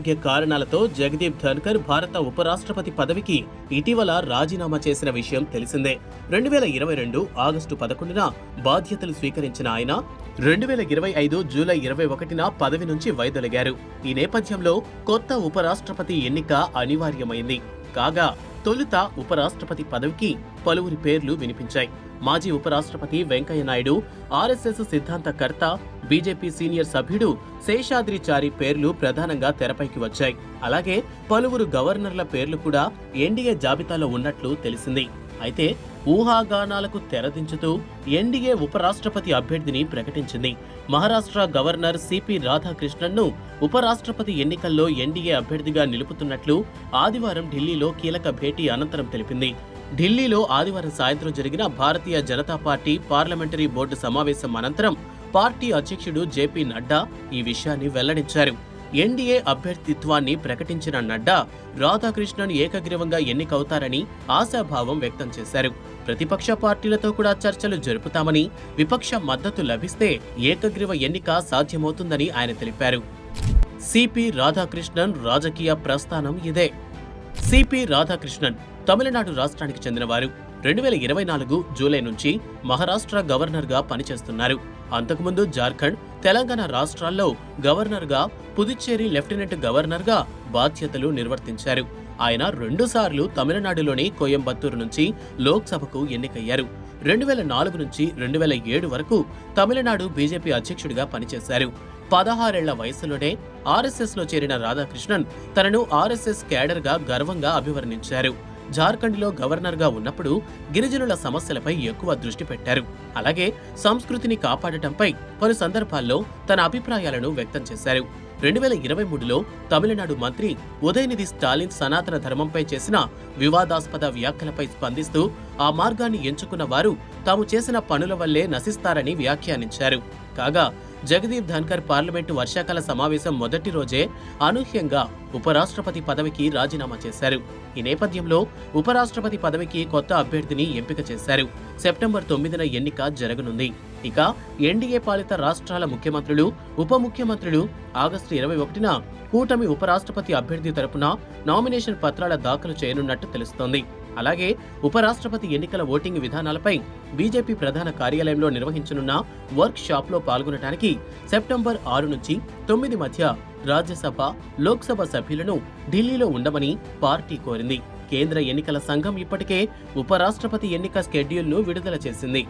అనారోగ్య కారణాలతో జగదీప్ ధన్కర్ భారత ఉపరాష్ట్రపతి పదవికి ఇటీవల రాజీనామా చేసిన విషయం తెలిసిందే. రెండు వేల ఇరవై రెండు ఆగస్టు పదకొండున బాధ్యతలు స్వీకరించిన ఆయన రెండు వేల ఇరవై ఐదు జూలై ఇరవై ఒకటిన పదవి నుంచి వైదొలిగారు. ఈ నేపథ్యంలో కొత్త ఉపరాష్ట్రపతి ఎన్నిక అనివార్యమైంది. కాగా తొలుత ఉపరాష్ట్రపతి పదవికి పలువురి పేర్లు వినిపించాయి. మాజీ ఉపరాష్ట్రపతి వెంకయ్య నాయుడు ఆర్ఎస్ఎస్ సిద్ధాంతకర్త బీజేపీ సీనియర్ సభ్యుడు శేషాద్రిచారి పేర్లు ప్రధానంగా తెరపైకి వచ్చాయి. అలాగే పలువురు గవర్నర్ల పేర్లు కూడా ఎన్డీఏ జాబితాలో ఉన్నట్లు తెలిసింది. అయితే ఊహాగానాలకు తెరదించుతూ ఎన్డీఏ ఉపరాష్ట్రపతి అభ్యర్థిని ప్రకటించింది. మహారాష్ట్ర గవర్నర్ సిపి రాధాకృష్ణన్ను ఉపరాష్ట్రపతి ఎన్నికల్లో ఎన్డీఏ అభ్యర్థిగా నిలుపుతున్నట్లు ఆదివారం ఢిల్లీలో కీలక భేటీ అనంతరం తెలిపింది. ఢిల్లీలో ఆదివారం సాయంత్రం జరిగిన Bharatiya Janata party parliamentary board సమావేశం అనంతరం పార్టీ అధ్యక్షుడు జేపీ నడ్డా ఈ విషయాన్ని వెల్లడించారు. ఎన్డీఏ అభ్యర్థిత్వాన్ని ప్రకటించిన నడ్డా రాధాకృష్ణన్ ఏకగ్రీవంగా ఎన్నికవుతారని ఆశాభావం వ్యక్తం చేశారు. ప్రతిపక్ష పార్టీలతో కూడా చర్చలు జరుపుతామని విపక్ష మద్దతు లభిస్తే ఏకగ్రీవ ఎన్నిక సాధ్యమవుతుందని ఆయన తెలిపారు. సిపి రాధాకృష్ణన్ రాజకీయ ప్రస్థానం ఇదే. సిపి రాధాకృష్ణన్ తమిళనాడు రాష్ట్రానికి చెందినవారు. రెండు వేల ఇరవై నాలుగు జూలై నుంచి మహారాష్ట్ర గవర్నర్గా పనిచేస్తున్నారు. అంతకుముందు జార్ఖండ్ తెలంగాణ రాష్ట్రాల్లో గవర్నర్గా పుదుచ్చేరి లెఫ్టినెంట్ గవర్నర్గా బాధ్యతలు నిర్వర్తించారు. ఆయన రెండుసార్లు తమిళనాడులోని కోయంబత్తూరు నుంచి లోక్సభకు ఎన్నికయ్యారు. రెండు వేల నాలుగు నుంచి రెండు వేల ఏడు వరకు తమిళనాడు బీజేపీ అధ్యక్షుడిగా పనిచేశారు. పదహారేళ్ళ వయసులోనే ఆర్ఎస్ఎస్లో చేరిన రాధాకృష్ణన్ తనను ఆర్ఎస్ఎస్ క్యాడర్గా గర్వంగా అభివర్ణించారు. జార్ఖండ్లో గవర్నర్గా ఉన్నప్పుడు గిరిజనుల సమస్యలపై ఎక్కువ దృష్టి పెట్టారు. అలాగే సంస్కృతిని కాపాడటంపై పలు సందర్భాల్లో తన అభిప్రాయాలను వ్యక్తం చేశారు. రెండు వేల ఇరవై మూడులో తమిళనాడు మంత్రి ఉదయనిధి స్టాలిన్ సనాతన ధర్మంపై చేసిన వివాదాస్పద వ్యాఖ్యలపై స్పందిస్తూ ఆ మార్గాన్ని ఎంచుకున్న వారు తాము చేసిన పనుల వల్లే నశిస్తారని వ్యాఖ్యానించారు. కాగా జగదీప్ ధన్కర్ పార్లమెంటు వర్షాకాల సమావేశం మొదటి రోజే అనూహ్యంగా ఉపరాష్ట్రపతి పదవికి రాజీనామా చేశారు. ఈ నేపథ్యంలో ఉపరాష్ట్రపతి పదవికి కొత్త అభ్యర్థిని ఎంపిక చేశారు. సెప్టెంబర్ తొమ్మిదిన ఎన్నిక జరగనుంది. ఇక ఎన్డీఏ పాలిత రాష్ట్రాల ముఖ్యమంత్రులు ఉప ముఖ్యమంత్రులు ఆగస్టు ఇరవై ఒకటిన కూటమి ఉపరాష్ట్రపతి అభ్యర్థి తరపున నామినేషన్ పత్రాల దాఖలు చేయనున్నట్టు తెలుస్తోంది. అలాగే ఉపరాష్ట్రపతి ఎన్నికల ఓటింగ్ విధానాలపై బీజేపీ ప్రధాన కార్యాలయంలో నిర్వహించనున్న వర్క్ షాప్లో పాల్గొనడానికి సెప్టెంబర్ ఆరు నుంచి తొమ్మిది మధ్య రాజ్యసభ లోక్సభ సభ్యులను ఢిల్లీలో ఉండమని పార్టీ కోరింది. కేంద్ర ఎన్నికల సంఘం ఇప్పటికే ఉపరాష్ట్రపతి ఎన్నిక స్కెడ్యూల్ను విడుదల చేసింది.